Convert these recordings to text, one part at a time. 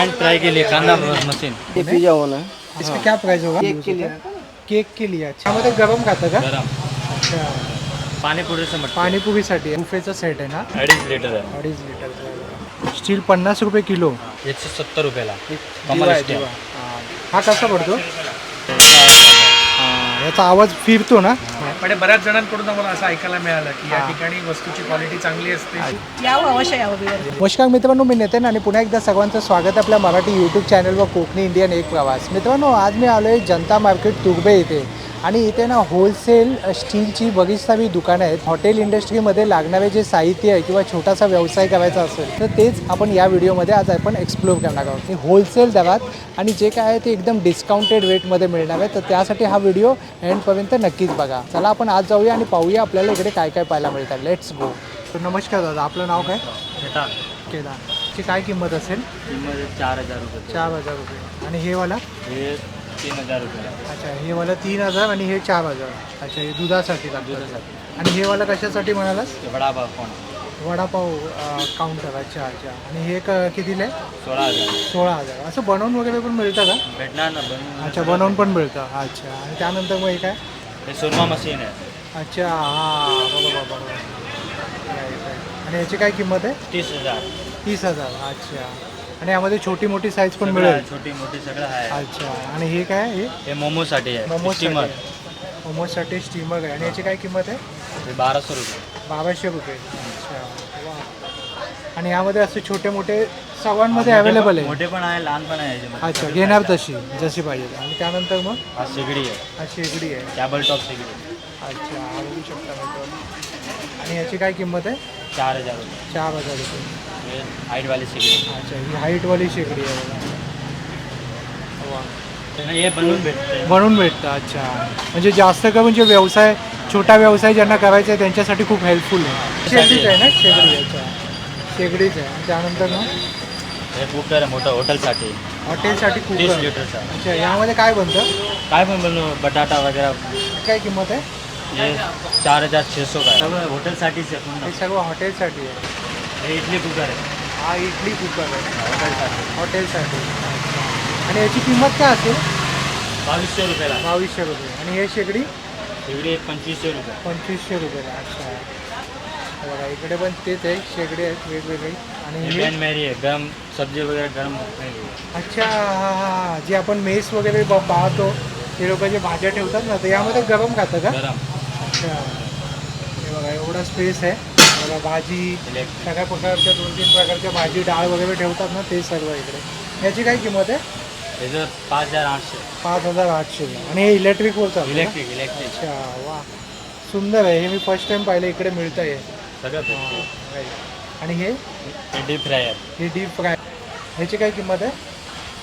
Hand fry के लिए कांदा machine ये पिज्जा होना है इसका क्या प्राइस होगा? केक के लिए. केक के लिए. अच्छा मध्ये गरम खातं का? गरम. अच्छा. पाणी पुढे मटकी. पाणीपुरीसाठी. बुफेचा सेट आहे ना? अडीच लिटर आहे. अडीच लिटर स्टील पन्नास रुपये किलो. एकशे सत्तर रुपयाला. कमल स्टील. दिवा. हा. हा कसा पडतो? हा, याचा आवाज फिरतो ना. पण बऱ्याच जणांकडून आम्हाला असं ऐकायला मिळालं की या ठिकाणी वस्तूची क्वालिटी चांगली असते. यावं अवश्य यावं बिगर. नमस्कार मित्रांनो मी नितीन आणि पुन्हा एकदा सर्वांचं स्वागत आहे आपल्या मराठी यूट्यूब चॅनलवर कोकणी इंडियन एक प्रवास. मित्रांनो आज मी आलो आहे जनता मार्केट तुर्बे इथे. आणि इथे ना होलसेल स्टीलची बरीच सारी दुकानं आहेत. हॉटेल इंडस्ट्रीमध्ये लागणारे जे साहित्य आहे किंवा छोटासा व्यवसाय करायचा असेल तर तेच आपण या व्हिडिओमध्ये आज आपण एक्सप्लोर करणार आहोत. होलसेल दरात आणि जे काय आहे ते एकदम डिस्काउंटेड रेटमध्ये मिळणार आहे. तर त्यासाठी हा व्हिडिओ एंडपर्यंत नक्कीच बघा. चला आपण आज जाऊया आणि पाहूया आपल्याला इकडे काय काय पाहायला मिळतं. लेट्स गो नमस्कार दादा आपलं नाव काय? घेता केदारची काय किंमत असेल? किंमत चार हजार रुपये. चार हजार रुपये. आणि हे वाला? हे तीन हजार रुपये. अच्छा हे वाला तीन हजार आणि हे चार हजार. अच्छा हे दुधासाठी लागतं आणि हे वाला कशासाठी म्हणालास? वडापाव कोण वडापाव काउंटर अच्छा अच्छा. आणि हे क कितीला आहे सोळा हजार. सोळा हजार. असं बनवून वगैरे पण मिळतं का? भेटणार ना बनवून अच्छा बनवून पण मिळतं. अच्छा. आणि त्यानंतर मग हे काय? हे सुरमा मशीन आहे. अच्छा हां बरोबर बरोबर. Right, right. आणि याची काय किंमत आहे? तीस हजार. तीस हजार. अच्छा. आणि यामध्ये छोटी मोठी साईज पण सगळं मिळेल. छोटी मोठी सगळं आहे. अच्छा आणि हे काय आहे? हे हे मोमोसाठी आहे मोमोजसाठी. स्टीमर मोमोजसाठी स्टीमर आहे. आणि याची काय किंमत आहे? हे बाराशे रुपये. बाराशे रुपये. अच्छा वा. आणि यामध्ये असे छोटे मोठे सर्वांमध्ये अवेलेबल आहे. मोठे पण आहे लहान पण आहे याच्यामध्ये. अच्छा घेणार तशी जशी पाहिजे. आणि त्यानंतर मग? हा शेगडी आहे. हा शेगडी आहे. कॅबल टॉप शेगडी. अच्छा बघू शकता मित्रांनो. आणि याची काय किंमत आहे? चार हजार रुपये. चार हजार रुपये. हाईटवाली शेगडी. अच्छा ही हाईटवाली शेगडी आहे. बघा वा. हे बनवून भेटते म्हणून भेटतं अच्छा. म्हणजे जास्त का म्हणजे व्यवसाय छोटा व्यवसाय ज्यांना करायचा आहे त्यांच्यासाठी खूप हेल्पफुल आहे. शेगडीच आहे ना? शेगडी अच्छा. शेगडीच आहे. त्यानंतर मग? हे कुकर आहे मोठं हॉटेलसाठी हॉटेलसाठी तीस लिटरचा. अच्छा यामध्ये काय बनतं? काय पण बनवू बटाटा वगैरे. काय किंमत आहे? हे चार हजार छे सौ का सगळं हॉटेलसाठीच आहे हे पूर्ण सगळं हॉटेलसाठी आहे. हे इडली कुकर आहे. हा इडली कुकर आहे. हॉटेलसाठी. हॉटेलसाठी. आणि याची किंमत काय असेल? बावीसशे रुपयाला. बावीसशे रुपये. आणि हे शेगडी? शेगडी पंचवीसशे रुपये. पंचवीसशे रुपयाला. अच्छा. बघा इकडे पण तेच आहे. शेगडी आहेत वेगवेगळी. आणि हे मॅरी आहे. गरम सब्जी वगैरे गरम नाही. अच्छा हा हा जे आपण मेस वगैरे ब- पाहतो ते लोक जे भाज्या ठेवतात ना तर यामध्ये गरम खातं का? गरम. अच्छा. हे बघा एवढा स्पेस आहे. बघा भाजी सगळ्या प्रकारच्या दोन तीन प्रकारच्या भाजी डाळ वगैरे ठेवतात ना ते सर्व इकडे. याची काय किंमत आहे? पाच हजार आठशे. पाच हजार आठशे. आणि हे इलेक्ट्रिकवर चालतं ना? इलेक्ट्रिक इलेक्ट्रिक अच्छा वा. सुंदर आहे. हे मी फर्स्ट टाइम पाहिलं. इकडे मिळतं आहे सगळं भेटते. आणि हे? हे डीप फ्राय आहे हे डीप फ्राय ह्याची काय किंमत आहे?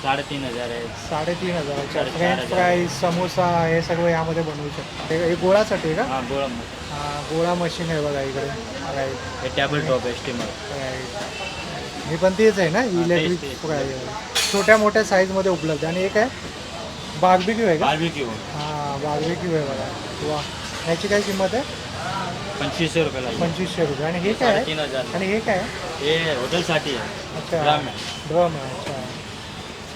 साडेतीन हजार आहे. साडेतीन साडेचार फ्रेंच हजार. फ्राय समोसा हे सगळं यामध्ये बनवू शकतो. हे हे गोळासाठी आहे का? हा गोळा गोळा मशीन आहे बघा इकडे. राईट हे टॅबल टॉप आहे स्टीमर राईट हे पण तेच आहे ना इलेक्ट्रिक छोट्या मोठ्या साईजमध्ये उपलब्ध आणि एक आहे बार्बिक्यू आहे का? बार्बिक्यू हां बार्बिक्यू आहे बघा. वा. ह्याची काय किंमत आहे? पंचवीसशे रुपयाला पंचवीसशे रुपये. आणि हे काय साडेतीन हजार. आणि हे काय हे हॉटेलसाठी आहे. अच्छा. ड्रम आहे. ड्रम आहे अच्छा.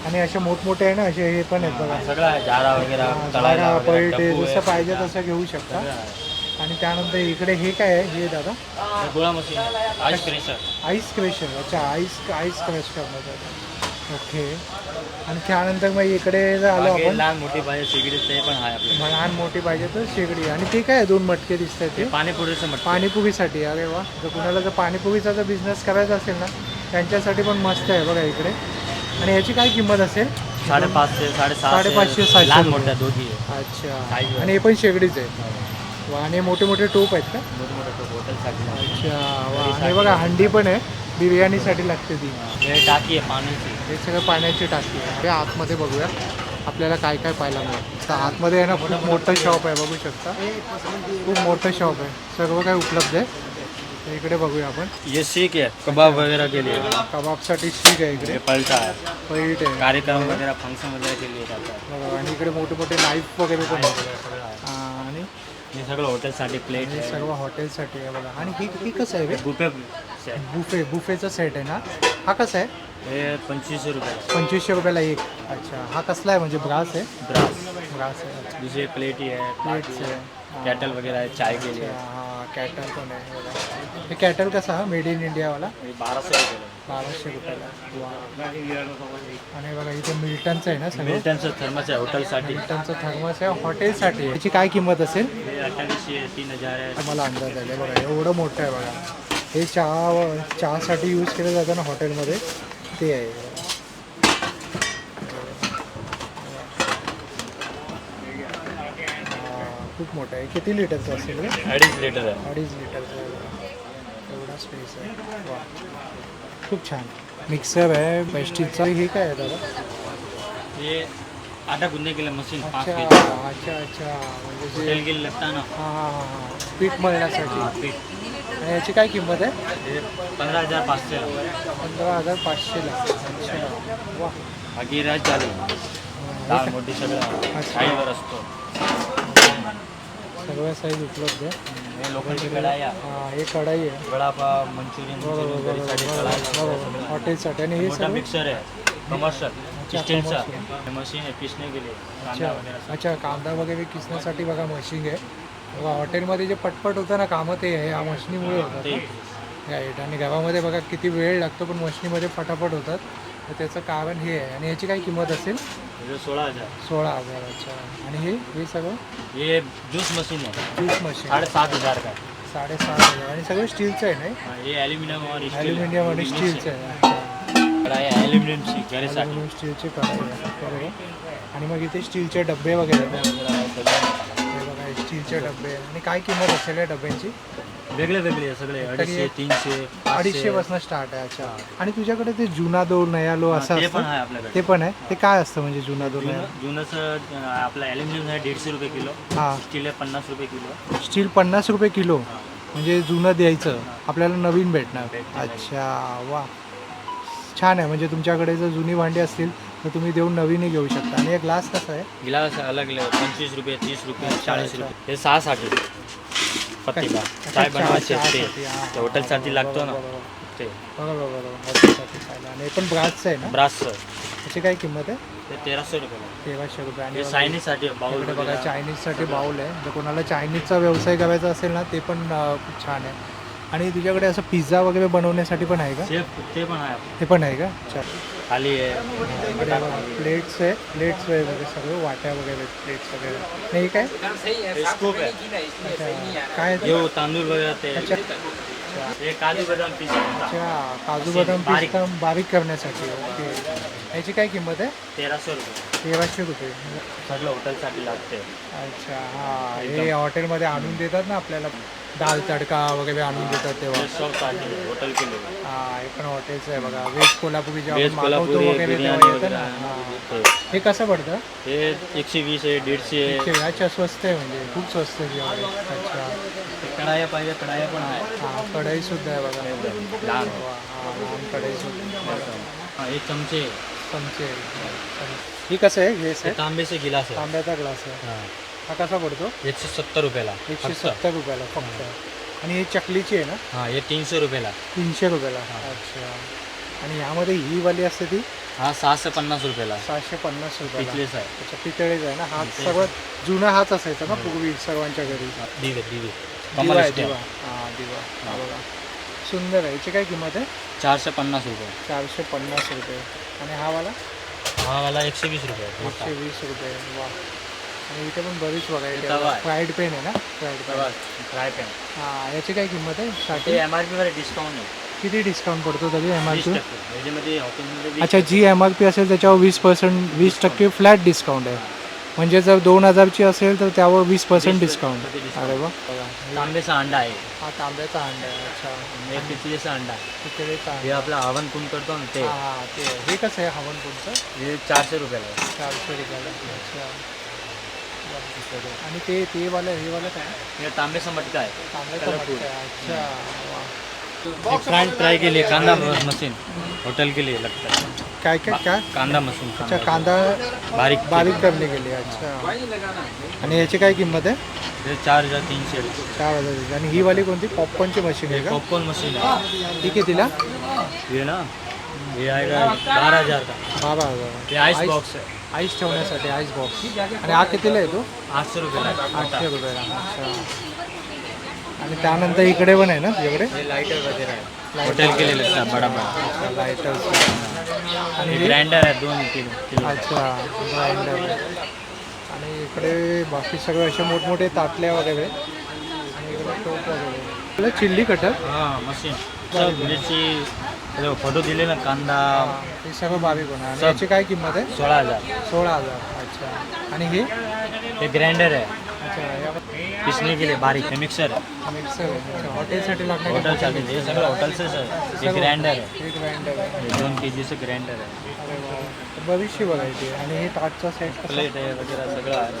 आणि असे मोठमोठे आहे ना असे हे पण आहेत बघा. सगळं आहे. जारा वगैरे हा, तळायला डब्बू जसं पाहिजे तसं घेऊ शकता. आहे. आणि त्यानंतर इकडे हे काय आहे? हे दादा? गोळा machine. Ice pressure ice crusher अच्छा आईस आईस क्रश करण्यासाठी ओके आणि त्यानंतर मग इकडे जर आलो आपण लहान मोठी पाहिजे सिगडी ते पण आहे लहान मोठी पाहिजे तर शेगडी. आणि ते काय आहे? दोन मटके दिसत आहेत ते पाणीपुरीचं म्हटलं पाणीपुरीसाठी. अरे वा. जर कुणाला जर पाणीपुरीचा जर बिझनेस करायचा असेल ना त्यांच्यासाठी पण मस्त आहे बघा इकडे. आणि याची काय किंमत असेल? साडेपाचशे साडेसहाशे. साडेपाचशे, सातशे लहान रुपये. मोठ्या दोघी. आहे अच्छा. Size आणि हे पण शेगडीच आहे. वा आणि हे मोठे मोठे टोप आहेत का? मोठे मोठे हॉटेलसाठी अच्छा वा. आणि हे बघा हंडी पण आहे. बिर्याणीसाठी लागते ती. हे टाकी आहे पाण्याची. हे सगळं पाण्याची टाकी आहे. हे आतमध्ये बघूया. आपल्याला काय काय पाहायला मिळेल तर आतमध्ये आहे ना खूप मोठं शॉप आहे बघू शकता. खूप मोठं शॉप आहे. सर्व काही उपलब्ध आहे. इकडे बघूया आपण. ये सीख है कबाब वगैरह के लिए कबाबसाठी स्टिक आहे इकडे. पलटा है पैट आहे. कार्यक्रम वगैरह फंक्शन वगैरह के लिए जाता है बघा आणि इकडे मोठे मोठे नाईफ वगैरे पण आहेत हा, हे सगळं हॉटेलसाठी प्लेट हे सर्व हॉटेलसाठी आहे बघा. आणि हे हे कसं आहे बुफे set. बुफे बुफेचा सेट आहे ना? हा कसा आहे? हे पंचवीसशे रुपये. पंचवीसशे रुपयाला एक. अच्छा. हा कसला आहे? म्हणजे ब्रास आहे? ब्रास ब्रास आहे. अच्छा. दुसरे प्लेटी आहे. प्लेट्स आहे. कॅटल वगैरे आहे. चाय के लिए हा कॅटल पण आहे. बघा. हे कॅटल कसा हा? मेड इन इंडियावाला हे बाराशे रुपये. बाराशे रुपयाला. आणि बघा इथे मिल्टनचं आहे ना सगळं? मिल्टनचं थर्मस आहे हॉटेलसाठी. मिल्टनचं थर्मस आहे हॉटेलसाठी आहे. याची काय किंमत असेल? अठ्ठावीसशे तीन हजार आहे. मला अंदाज आले बघा एवढं मोठं आहे बघा. हे चहा चहासाठी यूज केलं जातं ना हॉटेलमध्ये. ते आहे. हा, खूप मोठं आहे. किती लिटरचं असेल अडीच लिटर आहे. अडीच लिटरचं. एवढा स्पेस आहे. वा खूप छान. मिक्सर आहे पेस्टिजचा हे काय आहे दादा? हे आटा गुंदे केलं मशीन पाच अच्छा अच्छा अच्छा. म्हणजे जे हॉटेल गेले लागता ना हां हां हां हां. पीठ मळण्यासाठी. हा, पीठ. आणि याची काय किंमत आहे? हे पंधरा हजार पाचशे पंधरा हजार पाचशेला अच्छा. वा. बाकी राज चालू. डाळ मोठी सगळं. अच्छा. असतो. सगळ्या साईज उपलब्ध आहे हे लोकांची कढाया हां हे कढाई आहे. वडापाव मंचुरियन बरोबर कढाई हॉटेलसाठी. आणि हे मोठा सगळं मिक्सर आहे. कमर्शियल स्टीलचा commercial. मशीन आहे पिसणे गेले अच्छा कांदा वगैरे अच्छा कांदा वगैरे किसण्यासाठी बघा मशीन आहे. बघा हॉटेलमध्ये जे पटपट होतं ना कामं ते आहे. या मशिनीमुळे होतात. राईट आणि गावामध्ये बघा किती वेळ लागतो पण मशिनीमध्ये फटाफट होतात. तर त्याचं कारण हे आहे. आणि याची काय किंमत असेल? हे सोळा हजार. सोळा हजार अच्छा. आणि हे हे सगळं? हे ज्यूस मशीन आहे. ज्यूस मशीन साडेसात हजार का? साडेसात हजार. आणि सगळं स्टीलचं आहे नाही? हा, हे ॲल्युमिनियम आणि स्टीलचं आहे. ॲल्युमिनियमची घरीसाठी. ॲल्युमिनियम स्टीलचे कढाई आहे बरोबर. आणि मग इथे स्टीलचे डबे वगैरे आहेत. हे बघा हे स्टीलचे डबे आहे. आणि काय किंमत असेल या डब्यांची? वेगळे वेगळे आहे सगळे अडीचशे तीनशे अडीचशे पासून स्टार्ट आहे अच्छा. आणि तुझ्याकडे ते जुना दो नया लो असं ते पण असतं आहे आपल्याकडे. ते पण आहे? ते काय असतं म्हणजे जुना दो नया? जुनं जुनंच आपलं ॲल्युमिनियम आहे दीडशे रुपये किलो. हां. स्टील आहे पन्नास रुपये किलो. स्टील पन्नास रुपये किलो? म्हणजे जुनं द्यायचं. आपल्याला नवीन भेटणार. भेटणार. अच्छा वा. छान आहे. म्हणजे तुमच्याकडे जर जुनी भांडी असतील तर तुम्ही देऊन नवीनही घेऊ शकता. आणि हे ग्लास कसा आहे? गिलास अलग अलग पंचवीस रुपये तीस रुपये चाळीस रुपये. हे सहासाठी पत्तीला चाय बनवायचे ते चहासाठी, हां, ते हॉटेलसाठी लागतो ना. ते. बरोबर बरोबर. हॉटेलसाठी खायला. आणि हे पण ब्रासचं आहे ना? ब्रासचं त्याची काय किंमत आहे? ते तेराशे रुपये तेराशे रुपये. आणि चायनीजसाठी बाउल इकडे बघा चायनीजसाठी बाऊल आहे. जर कोणाला चायनीजचा व्यवसाय करायचा असेल ना ते पण अं, खूप छान आहे. आणि तुझ्याकडे असं पिझ्झा वगैरे बनवण्यासाठी पण आहे का? ते ते पण आहे. ते पण आहे का? अच्छा. खाली आहे. प्लेट्स आहे. प्लेट्स वगैरे सगळं वाट्या वगैरे प्लेट्स वगैरे. नाही काय? स्कूप आहे. काय? हे तांदूळ वगैरे ते. काजू बदाम अच्छा काजू बदाम बारीक. पिस्ता बारीक. करण्यासाठी ओके. याची काय किंमत आहे? तेराशे रुपये. तेराशे रुपये. सगळं हॉटेलसाठी लागते. अच्छा हां. हे हॉटेलमध्ये आणून देतात ना आपल्याला. दाल तडका वगैरे आणून देतात तेव्हा हे हॉटेल हा हे पण हॉटेलचं आहे बघा व्हेज कोल्हापुरी जेव्हा व्हेज आपण मागवतो कोल्हापुरी वगैरे बिर्याणी तेव्हा येतं वगैरे ना। हाँ. ते. हे कसं पडतं हे? एकशे वीस आहे दीडशे आहे एकशे अच्छा स्वस्त आहे म्हणजे खूप स्वस्त आहे जेवण. अच्छा। कढाया पाहिजे कढाया पण आहे हाँ। कढई सुद्धा आहे बघा लहान वा, हाँ लहान कढई सुद्धा हा, हे चमचे। चमचे ही कसं आहे घेस हे आहे तांबेचे गिलास आहे तांब्याचा ग्लास आहे हा. हा कसा पडतो? एकशे सत्तर रुपयाला. एकशे फक्त. सत्तर रुपयाला फक्त. आणि ही चकलीची आहे ना? हा हे तीनशे रुपयाला. तीनशे रुपयाला. अच्छा. आणि यामध्ये ही वाली असते ती? हा सहाशे पन्नास रुपयाला. सहाशे पन्नास रुपयाला. आहे. अच्छा पितळेच आहे ना? हा सर्वात जुना हाच असायचा ना पूर्वी सर्वांच्या घरी? दिवे दिवे. दिवा कमल आहे. दिवा. हां दिवा. हा. बघा. सुंदर आहे. याची काय किंमत आहे? चारशे पन्नास रुपये. चारशे पन्नास रुपये. आणि हा वाला? हा वाला एकशे वीस रुपये. एकशे वीस रुपये. वा. आणि इथे पण बरीच व्हरायटी तवा आहे. फ्राईड पेन आहे ना? फ्राईड पेन फ्राय पॅन हां याची काय किंमत आहे? ते साठी एम आर पीवर डिस्काउंट आहे. किती डिस्काउंट पडतो तरी एम आर वीस पी टक्के वीस अच्छा जी एम आर पी असेल त्याच्यावर वीस पर्सेंट वीस टक्के फ्लॅट डिस्काउंट आहे. म्हणजे जर दोन हजारची असेल तर त्यावर वीस पर्सेंट डिस्काउंट. अरे वा. बघा तांब्याचा अंडा आहे. हा तांब्याचा अंडा आहे. अच्छा. हे पितळेचा अंडा. पितळेचा हे आपला हवन कुंड करतो ना ते. हा ते. आहे. हे कसं आहे हवनपूरचं हे चारशे रुपयाला आहे. चारशे रुपयाला. अच्छा. आणि ते ते वालं हे वालं काय? हे तांब्याचा मटका आहे. तांब्याचा Colourful. मटका आहे. अच्छा ये फ्राई के लिए कांदा मशीन होटल के लिए लगता है काय काय काय? कांदा मशीन अच्छा कांदा बारीक बारीक करने के लिए अच्छा. आणि याची काय किंमत आहे? ये चार हजार तीनशे रुपये चार हजार. आणि ही वाली कोणती? पॉपकॉर्नची मशीन आहे का? पॉपकॉर्न मशीन है ही कितीला? ये ना ये आएगा बारह हजार का? बारा हजार. ये आइस बॉक्स है आईस ठेवण्यासाठी आईस बॉक्स. आणि हा कितीला आहे तो? आठ सौ रुपये का आठशे रुपयाला. अच्छा. आणि त्यानंतर इकडे पण आहे ना इकडे ये लाइटर वगैरह है होटल के लिए लगता है बड़ा. बड़ा आणि हे- ग्राइंडर है दोन किलो किलो. अच्छा ग्राइंडर आणि इकडे बाकी सगळे असे मोठमोठे ताटल्या वगैरे. आणि इकडे टोप वगैरे. चिल्ली कटर हाँ मशीन. सब मिर्ची फोटो दिले ना कांदा. हे होणार. आणि सब. याची काय किंमत आहे? सोळा हजार. सोळा हजार. अच्छा. आणि हे? ये ग्राइंडर है अच्छा या पिसने के लिए बारीक. है मिक्सर है मिक्सर आहे. अच्छा हॉटेलसाठी लागणार होटलसाठी ये सगळं होटल से सर ये ग्राइंडर है हे ग्राइंडर आहे. ये दोन के जी से ग्राइंडर है अरे वा. तर बरीचशी आहे. आणि हे ताटचा सेट प्लेट है वगैरह सगळं आहे.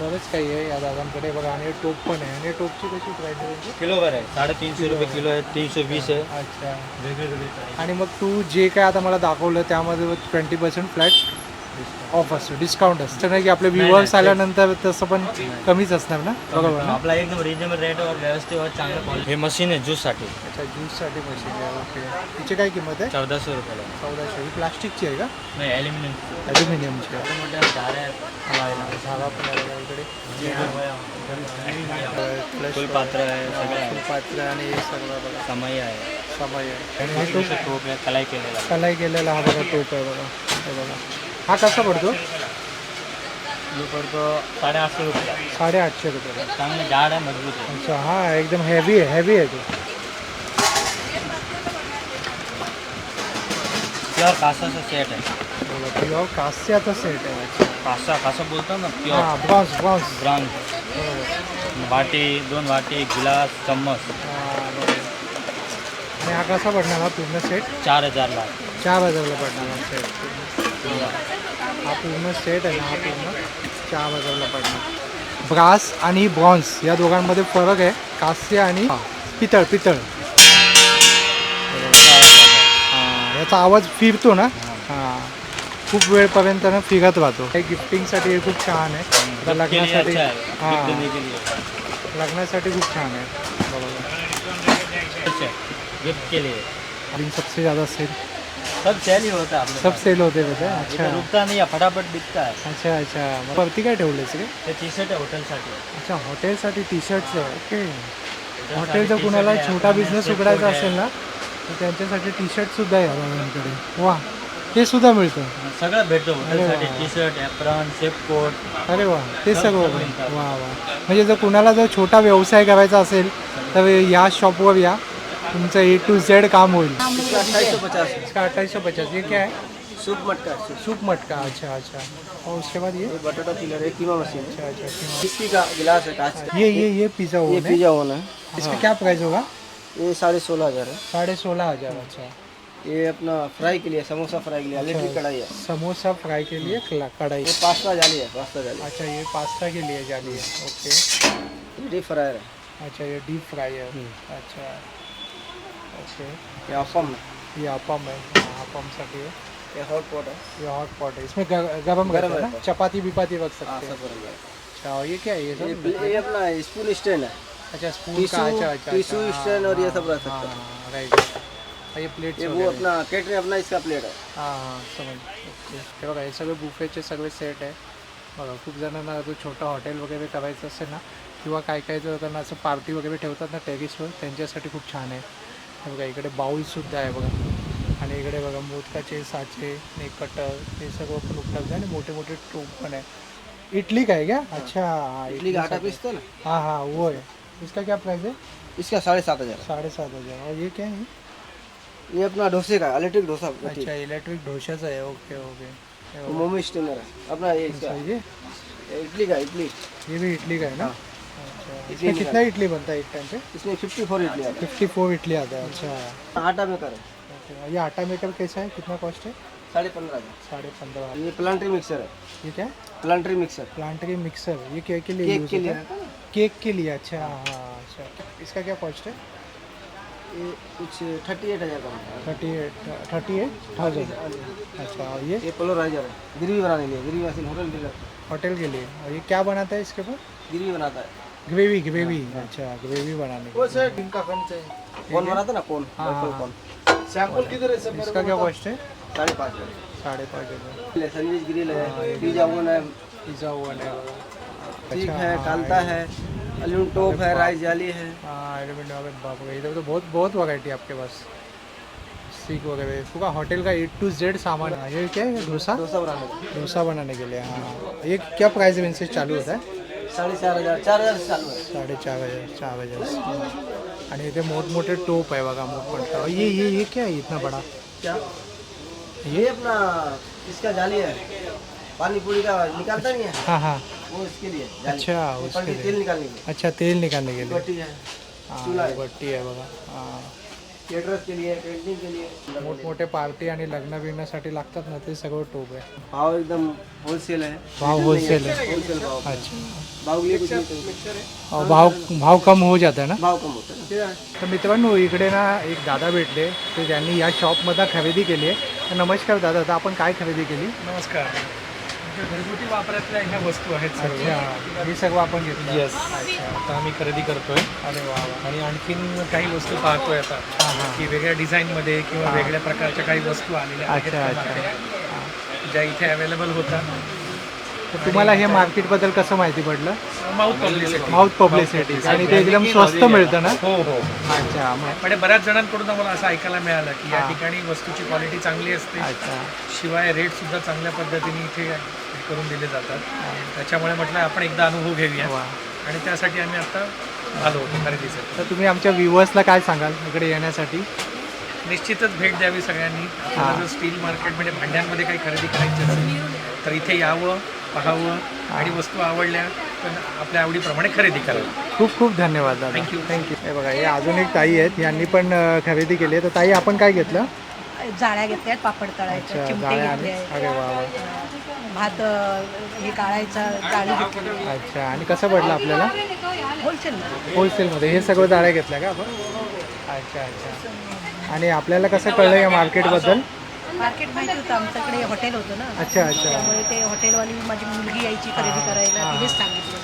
बरंच काही आहे या दादांकडे. बघा आणि टोप पण आहे. आणि टोपची कशी प्राईस आहे किलोवर आहे. साडेतीनशे रुपये किलो आहे. तीनशे वीस आहे. अच्छा. वेगवेगळे आणि मग तू जे काय आता मला दाखवलं त्यामध्ये ट्वेंटी पर्सेंट फ्लॅट ऑफ असतो डिस्काउंट असतं. नाही की आपले व्ह्युअर्स आल्यानंतर तसं पण कमीच असणार ना? बरोबर ना? आपला एकदम रिजनेबल रेट और व्यवस्थित और चांगलं क्वालिटी हे मशीन आहे ज्यूससाठी अच्छा ज्यूससाठी मशीन आहे. ओके तिची काय किंमत आहे? चौदाशे रुपयाला. चौदाशे. ही प्लास्टिकची आहे का? नाही ॲल्युमिनियम ॲल्युमिनियमची आहे मोठ्या झाडे आहेत. लावायला. झाडा पण आहे बघा इकडे. फुलपात्र आहे सगळं आहे. पात्र आणि हे सगळं बघा. समय आहे. समय आहे. आणि हे टोप आहे कलाई केलेला कलाई केलेला हा बघा टोप आहे बघा. बघा. हा कसा पडतो? जो पडतो साडेआठशे रुपये. साडेआठशे रुपये. चांगलं जाड आहे मजबूत आहे. अच्छा हा एकदम हेवी आहे हेवी आहे तो. प्युअर कासाचा सेट आहे. प्युअर कास्याचा सेट आहे. अच्छा कासा कासा बोलतो ना प्युअर हां ब्रॉन्झ ब्रॉन्झ ब्राउन वाटी दोन वाटी गिलास चम्मच. आणि हा कसा पडणार हा पूर्ण सेट चार हजारला. चार हजारला पडणार हा सेट हा पूर्ण सेट आहे ना हा पूर्ण चार हजारला पडणार ब्रास आणि ब्रॉन्झ या दोघांमध्ये फरक आहे. कास्य आणि पितळ पितळ. हां याचा आवाज फिरतो ना? हां. खूप वेळपर्यंत ना फिरत राहतो. हे गिफ्टिंगसाठी हे खूप छान आहे. लग्नासाठी हां. लग्नासाठी खूप छान आहे. बरोबर. के लिए आणि सबसे ज़्यादा सेल सब सेल ही होता है सब सेल होते होते पास. अच्छा। रुकता नाही आहे, फटाफट बिकता अच्छा अच्छा। मग वरती काय ठेवलेस रे ते टी शर्ट आहे हॉटेलसाठी अच्छा हॉटेलसाठी टी शर्ट्स आहे ओके हॉटेल जर कुणाला छोटा बिझनेस उघडायचा असेल ना तर त्यांच्यासाठी टी शर्ट सुद्धा आहे दादांकडे वा ते सुद्धा मिळतं. सगळं भेटतो हॉटेलसाठी. T shirt apron chef coat अरे वा ते सगळं. वा वा. म्हणजे जर कुणाला जर छोटा व्यवसाय करायचा असेल तर या शॉपवर या. तुमचं ए टू झेड काम होईल. इसका अट्ठाईस सौ पचास. ये क्या है? सूप मटका है, सूप मटका. अच्छा अच्छा. और उसके बाद ये? ये बटाटा पिलर है कीमा मशीन है। अच्छा अच्छा विस्की का गिलास है कांच का। ये ये ये पिज़्ज़ा ये ओवन है? पिज्जा ओवन है। इसका क्या प्राइस होगा? ये साढ़े सोलह हज़ार है। साढ़े सोलह हज़ार अच्छा। ये अपना फ्राई के लिए समोसा फ्राई के लिए इलेक्ट्रिक कढ़ाई है। समोसा फ्राई के लिए कला- कढ़ाई। ये पास्ता जाली है पास्ता जाली अच्छा ये पास्ता के लिए जाली है ओके ये डीप फ्रायर है। अच्छा ये डीप फ्राई है अच्छा। ओके ये अफम है। ये अपम है। हाँ, अपम है। ये हॉट पॉट है। ये हॉट पॉट है। इसमें ग- गरम है ना? है। चपाती बिपाती रख हाँ सकते हैं। गया अच्छा और ये क्या है? ये सब ये अपना स्पून स्टैंड है। अच्छा स्पून का अच्छा अच्छा टिश्यू अच्छा, स्टैंड हाँ, और ये हाँ, सब रख सकते हाँ, हैं हाँ, राइट हाँ, ये प्लेट्स ये वो वगैरह अपना केटरिंग अपना इसका प्लेट है। हाँ हाँ समज ओके हे बघा हे सगळे बुफेचे सगळे सेट आहे बघा खूप जणांना जर छोटं हॉटेल वगैरे करायचं असेल ना किंवा काय काय जर त्यांना असं पार्टी वगैरे ठेवतात ना टेरिसवर त्यांच्यासाठी खूप छान आहे. हे बघा इकडे बाऊलसुद्धा आहे बघा. आणि इकडे बघा मोदकाचे साचे ने कटर हे सगळं पण उपलब्ध आहे आणि मोठे मोठे टोप पण आहे. इडली का है. क्या अच्छा हाँ, इडली का आटा ना? हाँ हाँ वो है इसका क्या प्राइस है इसका साढ़े सात हजार. साढ़े सात हजार. और ये क्या है। ये अपना डोसे का इलेक्ट्रिक डोसा अच्छा इलेक्ट्रिक डोशाचा आहे. Okay okay. मोमो स्टेनर है अपना ये इसका. ये इडली का इडली ये भी इडली का है ना? इसमें कितना इडली बनता है एक टाइम पे? इसमें फिफ्टी फोर इडली आता फिफ्टी फोर इडली आता है अच्छा। आटा मेकर है। ये आटा मेकर कैसा है? कितना कॉस्ट है? साढ़े पंद्रह हज़ार। साढ़े पंद्रह ये प्लांट्री मिक्सर है। ये क्या? प्लांट्री मिक्सर प्लांट के मिक्सर ये क्या के लिए केक यूज़ के लिए? होता है। केक के लिए अच्छा हाँ अच्छा। इसका क्या कॉस्ट है? ये कुछ थर्टी एट हज़ार का thirty eight thirty eight thousand अच्छा और ये? ये पोलराइजर है। ग्रेवी बनाने के लिए ग्रेवी होटल डीलर होटल के लिए। और ये क्या बनाता है इसके ऊपर? ग्रेवी बनाता है। Gravy gravy. अच्छा ग्रेवी बनाने वो सर इनका कौन चाहिए? कौन बनाता ना? कौन? हाँ, हाँ। कौन? सैंपल किधर है लिए। इसका क्या कॉस्ट है? साढ़े पाँच हज़ार। साढ़े पाँच सैंडविच ग्रिल है पिज्जा ओवन है। पिज़्ज़ा ओवन है। ठीक अच्छा, है हाँ, कालता है अल्यून टोप है राइस जाली है। हाँ बाप रे इधर तो बहुत बहुत वैरायटी आपके पास। सीख वगैरह पूरा होटल का ए टू जेड सामान है। ये क्या है? डोसा? डोसा बनाने डोसा बनाने के लिए हाँ ये क्या प्राइस रेंज से चालू होता है? साढ़े चार हज़ार चार हज़ार चालू है साडेचार हज़ार चार हज़ार. आणि इथे मोठमोठे टोप आहे बघा मोठमोठा. ये ये ये क्या है इतना बड़ा? क्या? ये अपना इसका जाली है. पानी पूरी का निकालता नहीं है? हाँ हाँ. वो इसके लिए अच्छा उसके की तेल निकालने के लिए. अच्छा तेल निकालने के लिए. भट्टी है हाँ चूल्हा है। भट्टी आहे बघा. हाँ. केटरस के लिए पेंटिंग के लिए मोठमोठे पार्टी आणि लग्न बिग्नासाठी लागतात ना ते सगळं टोप आहे. भाव एकदम होलसेल है भाव होलसेल आहे. होलसेल भाव. अच्छा. भाव के लिए कुछ नहीं चाहिए। और भाव भाव कम हो जाता है ना? भाव कम होता है ना तर मित्रांनो इकडे ना एक दादा भेटले ते त्यांनी या शॉपमधनं खरेदी केली आहे. तर नमस्कार दादा आता आपण काय खरेदी केली? नमस्कार. घरगुती वापरातल्या ह्या वस्तू आहेत सर्व. हे सगळं आपण घेतलं. येस आता आम्ही खरेदी करतोय. अरे वा वा. आणि आणखीन काही वस्तू पाहतोय आता. हां की वेगळ्या डिझाईनमध्ये किंवा वेगळ्या प्रकारच्या काही वस्तू आलेल्या आहेत अच्छा त्या अच्छा. market. ज्या इथे अवेलेबल होतात तर तुम्हाला हे मार्केटबद्दल कसं माहिती पडलं? माउथ पब्लिसिटी माउथ पब्लिसिटी आणि ते एकदम स्वस्त मिळतं ना? हो हो. अच्छा मग. म्हणजे बऱ्याच जणांकडून आम्हाला असं ऐकायला मिळालं की या हां. ठिकाणी वस्तूची क्वालिटी चांगली असते. अच्छा. शिवाय रेट सुद्धा चांगल्या पद्धतीने इथे करून दिले जातात. त्याच्यामुळे म्हटलं आपण एकदा अनुभव घेऊया. वा. आणि त्यासाठी आम्ही आता आलो होतो खरेदीसाठी. तर तुम्ही आमच्या व्ह्युअर्सला काय सांगाल इकडे येण्यासाठी? निश्चितच भेट द्यावी सगळ्यांनी. आपल्याला जर स्टील मार्केट म्हणजे भांड्यांमध्ये काही खरेदी करायची असेल तर इथे यावं पाहावं आणि वस्तू आवडल्या तर आपल्या आवडीप्रमाणे खरेदी करावी. खूप खूप धन्यवाद you. थँक्यू हे बघा हे अजून एक ताई आहेत यांनी पण खरेदी केली आहे. तर ताई आपण काय घेतलं? जाळ्या घेतल्या पापड तळायच्या अरे वा. भात हे काढायचा जाळी घेतली अच्छा आणि कसं पडलं आपल्याला? होलसेल होलसेलमध्ये हे सगळं जाळ्या घेतल्या का आपण? अच्छा अच्छा. आणि आपल्याला कसं कळलं या मार्केटबद्दल मार्केट माहिती होतं आमच्याकडे हॉटेल होतं ना. अच्छा अच्छा. त्यामुळे ते हॉटेलवाली माझी मुलगी यायची खरेदी करायला तिनेच सांगितलं.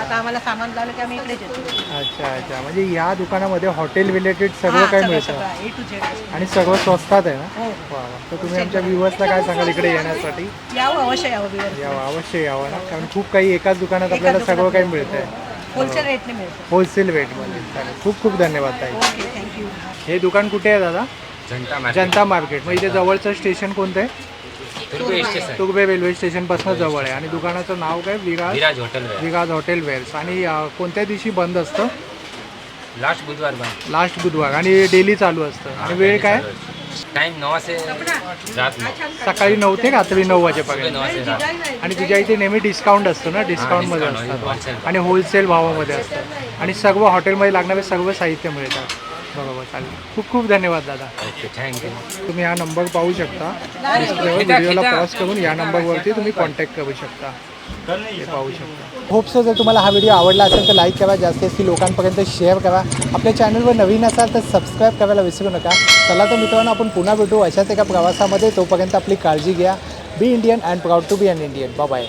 आता आम्हाला सामान लावलं की आम्ही इकडेच येतो. अच्छा अच्छा. म्हणजे या दुकानामध्ये हॉटेल रिलेटेड सगळं हा, काय मिळतं? ए टू झेड आणि सगळं स्वस्तात आहे ना? हो. वा वा. तर तुम्ही आमच्या व्ह्युअर्सला काय सांगाल इकडे येण्यासाठी? यावं अवश्य यावं बिवर यावं अवश्य यावं ना. कारण खूप काही एकाच दुकानात आपल्याला सगळं काही मिळतं आहे होलसेल रेटने मिळतं. होलसेल रेटमध्ये चालेल. खूप खूप धन्यवाद ताई. ओके थँक्यू हे दुकान कुठे आहे दादा? जनता जनता मार्केट. मग इथे जवळचं स्टेशन कोणतं आहे? तुगबे रेल्वे स्टेशनपासून जवळ आहे. आणि दुकानाचं नाव काय? Viraj? Viraj hotel Viraj hotel wares आणि अं, कोणत्या दिवशी बंद असतं? लास्ट बुधवार बंद. लास्ट बुधवार. आणि डेली चालू असतं. आणि वेळ काय? टाइम नौ से रात नौ सकाळी नऊ ते रात्री नऊ वाजेपर्यंत. रात आणि तुझ्या इथे नेहमी डिस्काउंट असतो ना? डिस्काउंटमध्ये discount, असतात wholesale. आणि होलसेल भावामध्ये असतं. आणि सर्व हॉटेलमध्ये लागणारे सर्व साहित्य मिळतात. बरोबर चालेल. खूप खूप धन्यवाद दादा. ओके थँक्यू तुम्ही हा नंबर पाहू शकता. व्हिडिओला पॉज करून या नंबरवरती तुम्ही कॉन्टॅक्ट करू शकता. हे पाहू शकता. होप सो जर तुम्हाला हा व्हिडिओ आवडला असेल तर लाईक करा जास्तीत जास्त लोकांपर्यंत शेअर करा. आपल्या चॅनलवर नवीन असाल तर सबस्क्राईब करायला विसरू नका. चला तर मित्रांनो आपण पुन्हा भेटू अशाच एका प्रवासामध्ये. तोपर्यंत आपली काळजी घ्या. Be Indian and proud to be an Indian bye